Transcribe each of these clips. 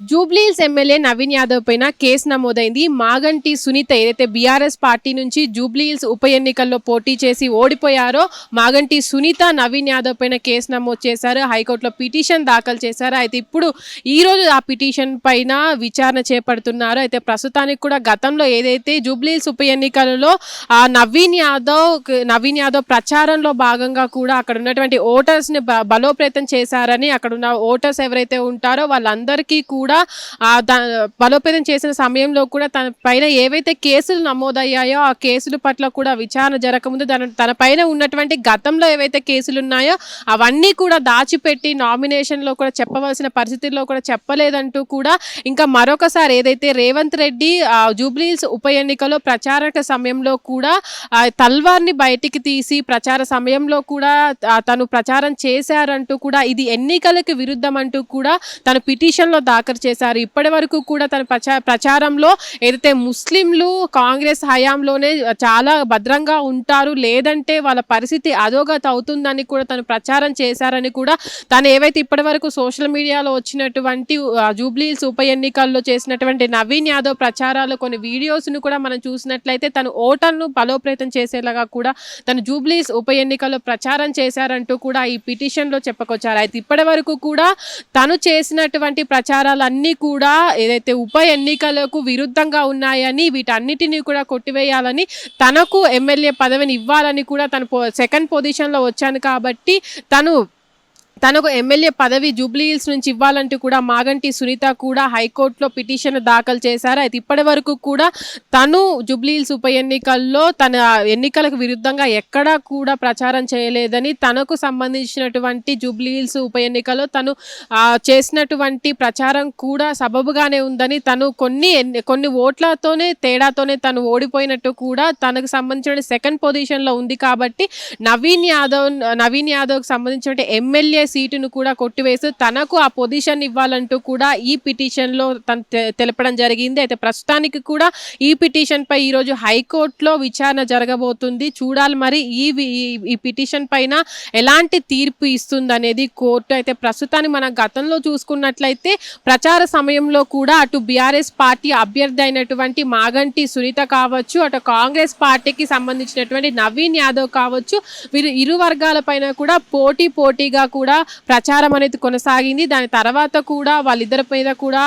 Jubilee Hills MLA Naveen Yadav పైన case నమోదైంది. మాగంటి సునీత ఏదైతే బీఆర్ఎస్ పార్టీ నుంచి జూబ్లీహిల్స్ ఉప ఎన్నికల్లో పోటీ చేసి ఓడిపోయారో మాగంటి సునీత నవీన్ యాదవ్ పైన కేసు నమోదు చేశారు. హైకోర్టులో పిటిషన్ దాఖలు చేశారు. అయితే ఇప్పుడు ఈ ఆ పిటిషన్ పైన విచారణ చేపడుతున్నారు. అయితే ప్రస్తుతానికి కూడా గతంలో ఏదైతే జూబ్లీహిల్స్ ఉప ఎన్నికలలో ఆ నవీన్ యాదవ్ నవీన్ యాదవ్ ప్రచారంలో భాగంగా కూడా అక్కడ ఉన్నటువంటి ఓటర్స్ని బలోపేతం చేశారని అక్కడ ఉన్న ఓటర్స్ ఎవరైతే ఉంటారో వాళ్ళందరికీ కూడా ఆ బలోపేతం చేసిన సమయంలో కూడా తన పైన ఏవైతే కేసులు నమోదయ్యాయో ఆ కేసుల పట్ల కూడా విచారణ జరగకముందు తన తన పైన ఉన్నటువంటి గతంలో ఏవైతే కేసులు ఉన్నాయో అవన్నీ కూడా దాచిపెట్టి నామినేషన్లో కూడా చెప్పవలసిన పరిస్థితుల్లో కూడా చెప్పలేదంటూ కూడా ఇంకా మరొకసారి ఏదైతే రేవంత్ రెడ్డి జూబ్లీహిల్స్ ఉప ఎన్నికలో ప్రచారక సమయంలో కూడా తల్వార్ని బయటికి తీసి ప్రచార సమయంలో కూడా తను ప్రచారం చేశారంటూ కూడా ఇది ఎన్నికలకు విరుద్ధం అంటూ కూడా తన పిటిషన్లో దాఖలు చేశారు. ఇప్పటి వరకు కూడా తన ప్రచా ప్రచారంలో ఏదైతే ముస్లింలు కాంగ్రెస్ హయాంలోనే చాలా భద్రంగా ఉంటారు లేదంటే వాళ్ళ పరిస్థితి అధోగతి అవుతుందని కూడా తను ప్రచారం చేశారని కూడా తను ఏవైతే ఇప్పటి వరకు సోషల్ మీడియాలో వచ్చినటువంటి జూబ్లీస్ ఉప ఎన్నికల్లో చేసినటువంటి నవీన్ యాదవ్ ప్రచారాలు కొన్ని వీడియోస్ను కూడా మనం చూసినట్లయితే తను ఓటర్ను బలోపేతం చేసేలాగా కూడా తను జూబ్లీస్ ఉప ఎన్నికల్లో ప్రచారం చేశారంటూ కూడా ఈ పిటిషన్లో చెప్పుకొచ్చారు. అయితే ఇప్పటి వరకు కూడా తను చేసినటువంటి ప్రచారాలన్నీ కూడా ఏదైతే ఉప ఎన్నికలకు విరుద్ధంగా ఉన్నాయని వీటన్నిటినీ కూడా కొట్టివేయాలని తనకు ఎమ్మెల్యే పదవిని ఇవ్వాలని కూడా తను సెకండ్ పొజిషన్లో వచ్చాను కాబట్టి తను తనకు ఎమ్మెల్యే పదవి జూబ్లీహిల్స్ నుంచి ఇవ్వాలంటూ కూడా మాగంటి సునీత కూడా హైకోర్టులో పిటిషన్ దాఖలు చేశారు. అయితే ఇప్పటి వరకు కూడా తను జూబ్లీహిల్స్ ఉప ఎన్నికల్లో తన ఎన్నికలకు విరుద్ధంగా ఎక్కడా కూడా ప్రచారం చేయలేదని తనకు సంబంధించినటువంటి జూబ్లీహిల్స్ ఉప ఎన్నికల్లో తను చేసినటువంటి ప్రచారం కూడా సబబుగానే ఉందని తను కొన్ని ఎన్ని- కొన్ని ఓట్లతోనే తేడాతోనే తను ఓడిపోయినట్టు కూడా తనకు సంబంధించిన సెకండ్ పొజిషన్లో ఉంది కాబట్టి నవీన్ యాదవ్ నవీన్ యాదవ్కి సంబంధించిన ఎమ్మెల్యే సీటును కూడా కొట్టివేసి తనకు ఆ పొజిషన్ ఇవ్వాలంటూ కూడా ఈ పిటిషన్లో తను తె- తెలపడం జరిగింది. అయితే ప్రస్తుతానికి కూడా ఈ పిటిషన్పై ఈరోజు హైకోర్టులో విచారణ జరగబోతుంది. చూడాలి మరి ఈ ఈ- ఈ పిటిషన్ పైన ఎలాంటి తీర్పు ఇస్తుంది కోర్టు. అయితే ప్రస్తుతాన్ని మనం గతంలో చూసుకున్నట్లయితే ప్రచార సమయంలో కూడా అటు బీఆర్ఎస్ పార్టీ అభ్యర్థి అయినటువంటి మాగంటి సునీత కావచ్చు అటు కాంగ్రెస్ పార్టీకి సంబంధించినటువంటి నవీన్ యాదవ్ కావచ్చు వీరు ఇరు వర్గాల పైన కూడా పోటీ పోటీగా కూడా ప్రచారం అనేది కొనసాగింది. దాని తర్వాత కూడా వాళ్ళిద్దరి పైన కూడా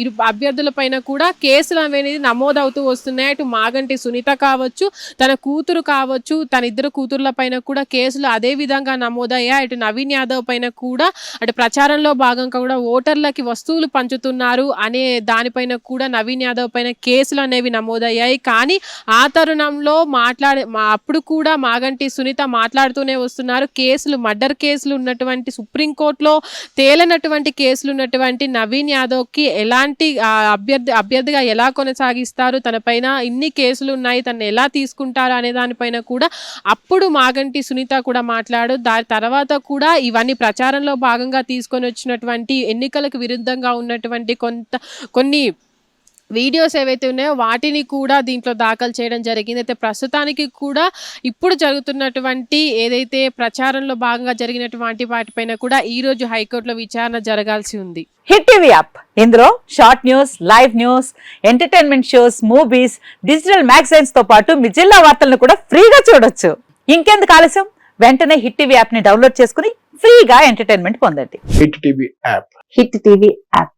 ఇరు అభ్యర్థుల పైన కూడా కేసులు అనేది నమోదవుతూ వస్తున్నాయి. అటు మాగంటి సునీత కావచ్చు తన కూతురు కావచ్చు తన ఇద్దరు కూతుర్ల పైన కూడా కేసులు అదే విధంగా నమోదయ్యాయి. అటు నవీన్ యాదవ్ పైన కూడా అటు ప్రచారంలో భాగంగా కూడా ఓటర్లకి వస్తువులు పంచుతున్నారు అనే దానిపైన కూడా నవీన్ యాదవ్ పైన కేసులు అనేవి నమోదయ్యాయి. కానీ ఆ తరుణంలో మాట్లాడే అప్పుడు కూడా మాగంటి సునీత మాట్లాడుతూనే వస్తున్నారు. కేసులు మర్డర్ కేసులు ఉన్నటువంటి సుప్రీంకోర్టులో తేలనటువంటి కేసులు ఉన్నటువంటి నవీన్ యాదవ్కి ఎలాంటి అభ్యర్థి అభ్యర్థిగా ఎలా కొనసాగిస్తారు? తన పైన ఇన్ని కేసులు ఉన్నాయి తను ఎలా తీసుకుంటారు అనే దానిపైన కూడా అప్పుడు మాగంటి సునీత కూడా మాట్లాడు. దాని తర్వాత కూడా ఇవన్నీ ప్రచారంలో భాగంగా తీసుకొని వచ్చినటువంటి ఎన్నికలకు విరుద్ధంగా ఉన్నటువంటి కొంత కొన్ని వీడియోస్ ఏవైతే ఉన్నాయో వాటిని కూడా దీంట్లో దాఖలు చేయడం జరిగింది. అయితే ప్రస్తుతానికి కూడా ఇప్పుడు జరుగుతున్నటువంటి ఏదైతే ప్రచారంలో భాగంగా జరిగినటువంటి వాటిపైన కూడా ఈ రోజు హైకోర్టులో విచారణ జరగాల్సి ఉంది. Hit TV app. ఇందులో short news live news entertainment shows movies digital మ్యాగజైన్స్తో పాటు మీ జిల్లా వార్తలను కూడా ఫ్రీగా చూడొచ్చు. ఇంకెందుకు ఆలస్యం? వెంటనే హిట్ టీవీ యాప్ని డౌన్లోడ్ చేసుకుని ఫ్రీగా ఎంటర్టైన్మెంట్ పొందండి. Hit TV app. Hit TV app.